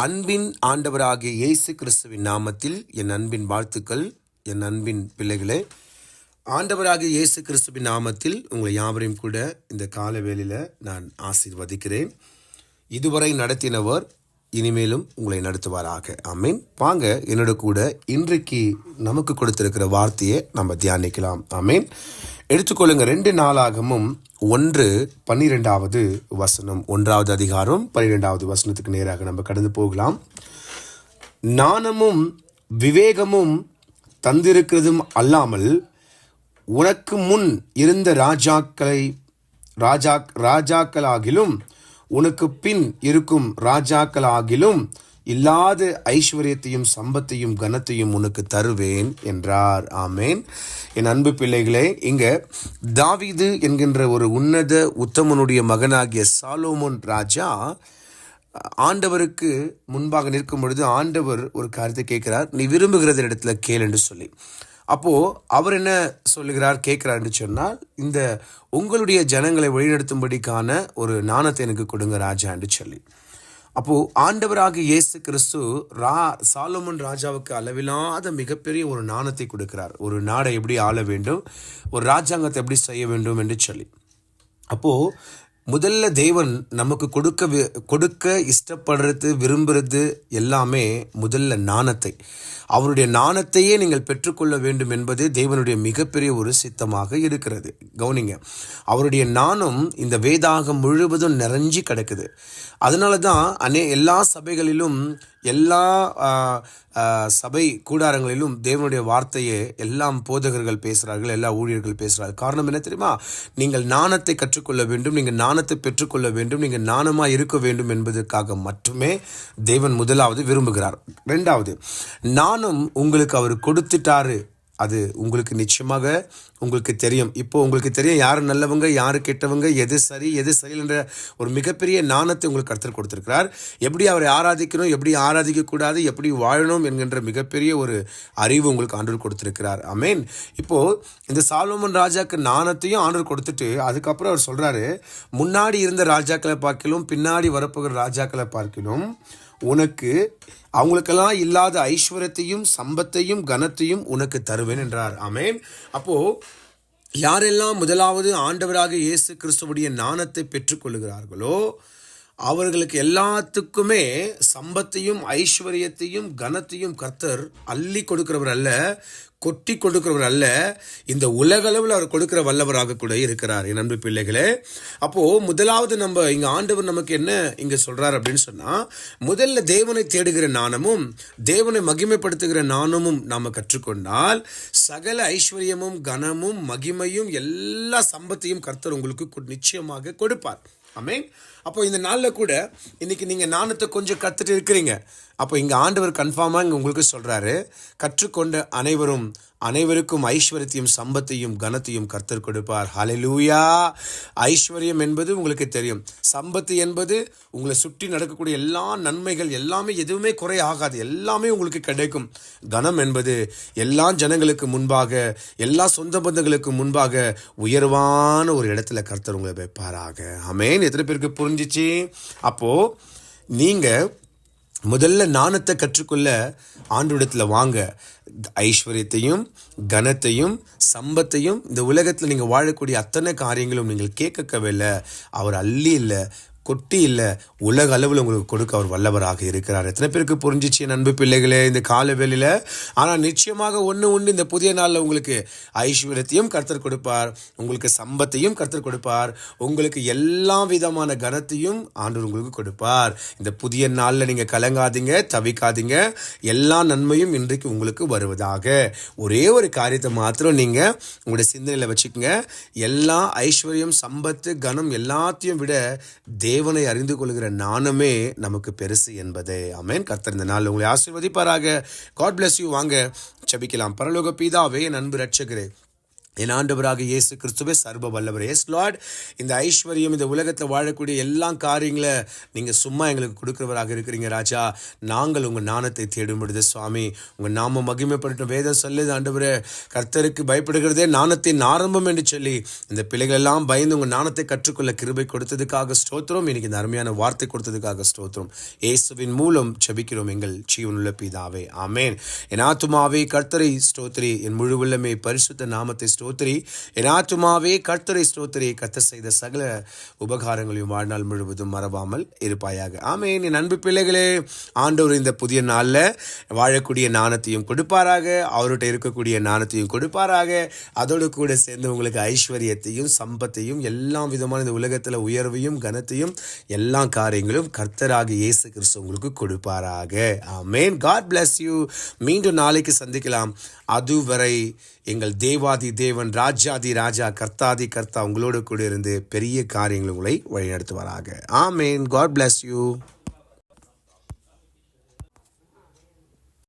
அன்பின் ஆண்டவராகிய இயேசு கிறிஸ்துவின் நாமத்தில் என் அன்பின் வாழ்த்துக்கள் என் அன்பின் பிள்ளைகளே. ஆண்டவராகிய இயேசு கிறிஸ்துவின் நாமத்தில் உங்களை யாவரையும் கூட இந்த கால வேளையில் நான் ஆசீர்வதிக்கிறேன். இதுவரை நடத்தினவர் இனிமேலும் உங்களை நடத்துவாராக. ஆமீன். வாங்க என்னோட கூட இன்றைக்கு நமக்கு கொடுத்திருக்கிற வார்த்தையை நம்ம தியானிக்கலாம். ஆமீன். எடுத்துக்கொள்ளுங்க ரெண்டு நாளாகவும் ஒன்று பன்னிரெண்டாவது வசனம். ஒன்றாவது அதிகாரம் பன்னிரெண்டாவது வசனத்துக்கு நேராக நம்ம கடந்து போகலாம். நாணமும் விவேகமும் தந்திருக்கிறதும் அல்லாமல் உனக்கு முன் இருந்த ராஜாக்களை ராஜா ராஜாக்களாகிலும் உனக்கு பின் இருக்கும் ராஜாக்களாகிலும் இல்லாத ஐஸ்வர்யத்தையும் சம்பத்தையும் கனத்தையும் உனக்கு தருவேன் என்றார். ஆமேன். என் அன்பு பிள்ளைகளே இங்க தாவீது என்கின்ற ஒரு உன்னத உத்தமனுடைய மகனாகிய சாலோமோன் ராஜா ஆண்டவருக்கு முன்பாக நிற்கும் பொழுது ஆண்டவர் ஒரு காரியத்தை கேட்கிறார். நீ விரும்புகிறது இடத்துல கேள் என்று சொல்லி. அப்போ அவர் என்ன சொல்லுகிறார் கேட்கிறார் என்று சொன்னால் இந்த உங்களுடைய ஜனங்களை வழிநடத்தும்படிக்கான ஒரு நாணத்தை எனக்கு கொடுங்க ராஜா என்று சொல்லி. அப்போ ஆண்டவராக இயேசு கிறிஸ்து ரா சாலோமன் ராஜாவுக்கு அளவில்லாத மிகப்பெரிய ஒரு நாணத்தை கொடுக்கிறார். ஒரு நாடை எப்படி ஆள வேண்டும்? ஒரு ராஜாங்கத்தை எப்படி செய்ய வேண்டும் என்று சொல்லி. அப்போ முதல்ல தேவன் நமக்கு கொடுக்க வி- கொடுக்க இஷ்டப்படுறது விரும்புறது எல்லாமே முதல்ல நாணத்தை அவருடைய நாணத்தையே நீங்கள் பெற்றுக்கொள்ள வேண்டும் என்பது தேவனுடைய மிகப்பெரிய ஒரு சித்தமாக இருக்கிறது. கவனிங்க அவருடைய நாணம் இந்த வேதாகம் முழுவதும் நிறைஞ்சி கிடக்குது. அதனால தான் அநே எல்லா சபைகளிலும் எல்லா சபை கூடாரங்களிலும் தேவனுடைய வார்த்தையை எல்லாம் போதகர்கள் பேசுகிறார்கள் எல்லா ஊழியர்கள் பேசுகிறார்கள். காரணம் என்ன தெரியுமா? நீங்கள் நாணத்தை கற்றுக்கொள்ள வேண்டும் நீங்கள் நாணத்தை பெற்றுக்கொள்ள வேண்டும் நீங்கள் நாணமாக இருக்க வேண்டும் என்பதற்காக மட்டுமே தேவன் முதலாவது விரும்புகிறார். ரெண்டாவது நான் நாணம் உங்களுக்கு அவர் கொடுத்துட்டாரு. அது உங்களுக்கு நிச்சயமாக உங்களுக்கு தெரியும். இப்போ உங்களுக்கு தெரியும் யார் நல்லவங்க யார் கெட்டவங்க எது சரி எது சரி என்ற ஒரு மிகப்பெரிய நாணத்தை உங்களுக்கு கருத்தில் கொடுத்துருக்கிறார். எப்படி அவரை ஆராதிக்கணும் எப்படி ஆராதிக்கக்கூடாது எப்படி வாழணும் என்கின்ற மிகப்பெரிய ஒரு அறிவு உங்களுக்கு ஆண்டவர் கொடுத்துருக்கிறார். அமேன் இப்போது இந்த சாலோமன் ராஜாக்கு நாணத்தையும் ஆண்டவர் கொடுத்துட்டு அதுக்கப்புறம் அவர் சொல்கிறாரு முன்னாடி இருந்த ராஜாக்களை பார்க்கலும் பின்னாடி வரப்போகிற ராஜாக்களை பார்க்கலும் உனக்கு அவங்களுக்கெல்லாம் இல்லாத ஐஸ்வர்யத்தையும் சம்பத்தையும் கனத்தையும் உனக்கு தருவேன். என்றார். ஆமேன். அப்போ யாரெல்லாம் முதலாவது ஆண்டவராக இயேசு கிறிஸ்துவுடைய நாணத்தை பெற்றுக்கொள்கிறார்களோ அவர்களுக்கு எல்லாத்துக்குமே சம்பத்தையும் ஐஸ்வர்யத்தையும் கனத்தையும் கர்த்தர் அள்ளி கொடுக்கிறவர் அல்ல கொட்டி கொடுக்கிறவர் அல்ல. இந்த உலகளவில் அவர் கொடுக்கிற வல்லவராக கூட இருக்கிறார் என் அன்பு பிள்ளைகளே. அப்போது முதலாவது நம்ம இங்கே ஆண்டவர் நமக்கு என்ன இங்கே சொல்கிறார் அப்படின்னு சொன்னால் முதல்ல தேவனை தேடுகிற நாணமும் தேவனை மகிமைப்படுத்துகிற நாணமும் நாம் கற்றுக்கொண்டால் சகல ஐஸ்வர்யமும் கனமும் மகிமையும் எல்லா சம்பத்தையும் கர்த்தர் உங்களுக்கு நிச்சயமாக கொடுப்பார். ஆமென். அப்போ இந்த நாளில் கூட இன்றைக்கி நீங்கள் நாணத்தை கொஞ்சம் கற்றுட்டு இருக்கிறீங்க. அப்போ இங்கே ஆண்டவர் கன்ஃபார்மாக இங்கே உங்களுக்கு சொல்கிறாரு கற்றுக்கொண்ட அனைவரும் அனைவருக்கும் ஐஸ்வர்யத்தையும் சம்பத்தையும் கனத்தையும் கர்த்தர் கொடுப்பார். ஹalleluya ஐஸ்வர்யம் என்பது உங்களுக்கு தெரியும். சம்பத்து என்பது உங்களை சுற்றி நடக்கக்கூடிய எல்லா நன்மைகள் எல்லாமே எதுவுமே குறை ஆகாது. எல்லாமே உங்களுக்கு கிடைக்கும். கனம் என்பது எல்லா ஜனங்களுக்கு முன்பாக எல்லா சொந்த பந்தங்களுக்கு முன்பாக உயர்வான ஒரு இடத்துல கர்த்தர் உங்களை வைப்பாராக. அமேன் எத்தனை பேருக்கு புரிஞ்சிச்சு? அப்போ நீங்கள் முதல்ல நாணத்தை கற்றுக்கொள்ள ஆண்டவரிடத்தில் வாங்க. ஐஸ்வர்யத்தையும் கனத்தையும் சம்பத்தையும் இந்த உலகத்தில் நீங்கள் வாழக்கூடிய அத்தனை காரியங்களும் நீங்கள் கேட்கவே அவர் அள்ளி இல்லை. கொட்டி இல்லை உலக அளவில் உங்களுக்கு கொடுக்க அவர் வல்லவராக இருக்கிறார். எத்தனை பேருக்கு புரிஞ்சிச்சு என் அன்பு பிள்ளைகளே இந்த கால வேலையில் ஆனால் நிச்சயமாக ஒன்று ஒன்று இந்த புதிய நாளில் உங்களுக்கு ஐஸ்வர்யத்தையும் கர்த்தர் கொடுப்பார் உங்களுக்கு சம்பத்தையும் கர்த்தர் கொடுப்பார் உங்களுக்கு எல்லா விதமான கனத்தையும் ஆண்டவர் உங்களுக்கு கொடுப்பார். இந்த புதிய நாளில் நீங்கள் கலங்காதீங்க தவிக்காதீங்க. எல்லா நன்மையும் இன்றைக்கு உங்களுக்கு வருவதாக. ஒரே ஒரு காரியத்தை மாத்திரம் நீங்கள் உங்களுடைய சிந்தனையில் வச்சுக்கோங்க. எல்லா ஐஸ்வர்யம் சம்பத்து கனம் எல்லாத்தையும் விட தேவனை அறிந்து கொள்கிற நாணமே நமக்கு பெருசு என்பதே. அமேன் கர்த்தர் இந்த நாள் உங்களை ஆசீர்வதிப்பாராக. காட் பிளஸ் யூ வாங்க செபிக்கலாம். பரலோக பீதாவே என் அன்பு ரட்சகரே. என் ஆண்டவராக இயேசு கிறிஸ்துவே சர்வ வல்லவர். எஸ் லார்ட் இந்த ஐஸ்வர்யம் இந்த உலகத்தில் வாழக்கூடிய எல்லா காரியங்களை நீங்கள் சும்மா எங்களுக்கு கொடுக்குறவராக இருக்கிறீங்க ராஜா. நாங்கள் உங்கள் நாணத்தை தேடும் பொழுது சுவாமி. உங்கள் நாம மகிமைப்படட்டும். வேதம் சொல்லுது ஆண்டவர் கர்த்தருக்கு பயப்படுகிறதே நாணத்தின் ஆரம்பம் என்று சொல்லி இந்த பிள்ளைகள் எல்லாம் பயந்து உங்கள் நாணத்தை கற்றுக்கொள்ள கிருபை கொடுத்ததுக்காக ஸ்தோத்திரம். இன்னைக்கு இந்த அருமையான வார்த்தை கொடுத்ததுக்காக ஸ்தோத்திரம். இயேசுவின் மூலம் செபிக்கிறோம் எங்கள் ஜீவனுள்ள பிதாவே. ஆமேன். என் ஆத்துமாவே கர்த்தரை ஸ்தோத்திரி. என் முழு உள்ளமே பரிசுத்த நாமத்தை ஸ்தோத்திரி. என் ஆத்துமாவே கர்த்தரை ஸ்தோத்திரி. கத்த செய்த சகல உபகாரங்களையும் வாழ்நாள் முழுவதும் மறவாமல் இருப்பாயாக. ஆமே என் அன்பு பிள்ளைகளே ஆண்டவர் இந்த புதிய நாளில் வாழக்கூடிய நாணத்தையும் கொடுப்பாராக. அவர்கிட்ட இருக்கக்கூடிய நாணத்தையும் கொடுப்பாராக. அதோடு கூட சேர்ந்து உங்களுக்கு ஐஸ்வர்யத்தையும் சம்பத்தையும் எல்லா விதமான இந்த உலகத்தில் உயர்வையும் கனத்தையும் எல்லா காரியங்களும் கர்த்தராக இயேசு கிறிஸ்து உங்களுக்கு கொடுப்பாராக. ஆமேன். காட் பிளஸ் யூ மீண்டும் நாளைக்கு சந்திக்கலாம். அதுவரை எங்கள் தேவாதி தேவன் ராஜாதி ராஜா கர்த்தாதி கர்த்தா உங்களோடு கூட இருந்து பெரிய காரியங்கள் உங்களை வழிநடத்துவாராக. ஆமேன். God bless you